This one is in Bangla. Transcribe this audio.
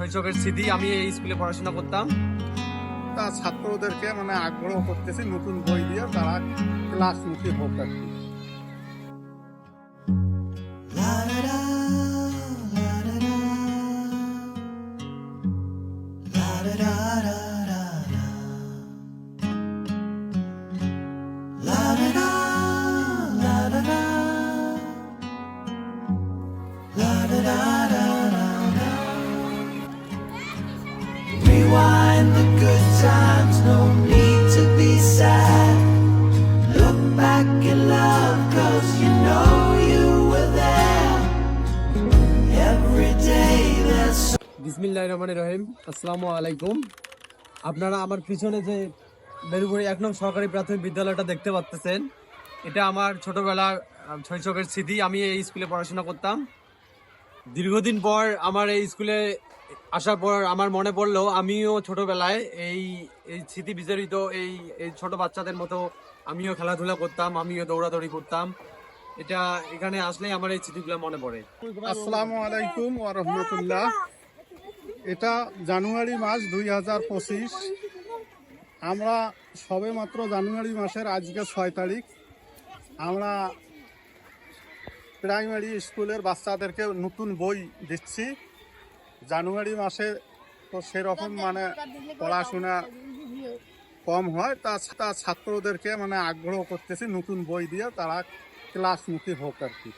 শৈশবের স্মৃতি আমি এই স্কুলে পড়াশোনা করতাম। তা ছাত্রদেরকে মানে আগ্রহ করতেছি নতুন বই দিয়ে তারা ক্লাস মুখী হোক আর কি। Rewind times, no need to be sad. Look back love, cause you know you were there. Every day there's রহিম আসসালামু আলাইকুম আপনারা আমার পিছনে যে বেরুবুড়ি এক নং সরকারি প্রাথমিক বিদ্যালয়টা দেখতে পাচ্ছেন এটা আমার ছোটবেলার শৈশবের স্মৃতি আমি এই স্কুলে পড়াশোনা করতাম দীর্ঘদিন পর আমার এই স্কুলে আসার পর আমার মনে পড়ল, আমিও ছোটবেলায় এই এই স্মৃতি বিজড়িত এই ছোট বাচ্চাদের মতো আমিও খেলাধুলা করতাম, আমিও দৌড়াদৌড়ি করতাম। এটা এখানে আসলেই আমার এই স্মৃতিগুলো মনে পড়ে। আসসালামু আলাইকুম ওয়া রাহমাতুল্লাহ। এটা জানুয়ারি মাস দুই হাজার পঁচিশ। আমরা সবে মাত্র জানুয়ারি মাসের আজকে ছয় তারিখ। আমরা প্রাইমারি স্কুলের বাচ্চাদেরকে নতুন বই দিচ্ছি। জানুয়ারি মাসে তো সেরকম মানে পড়াশোনা কম হয়। তা তা ছাত্রদেরকে মানে আগ্রহ করতেছি নতুন বই দিয়ে তারা ক্লাস মুখী হোক আর কি।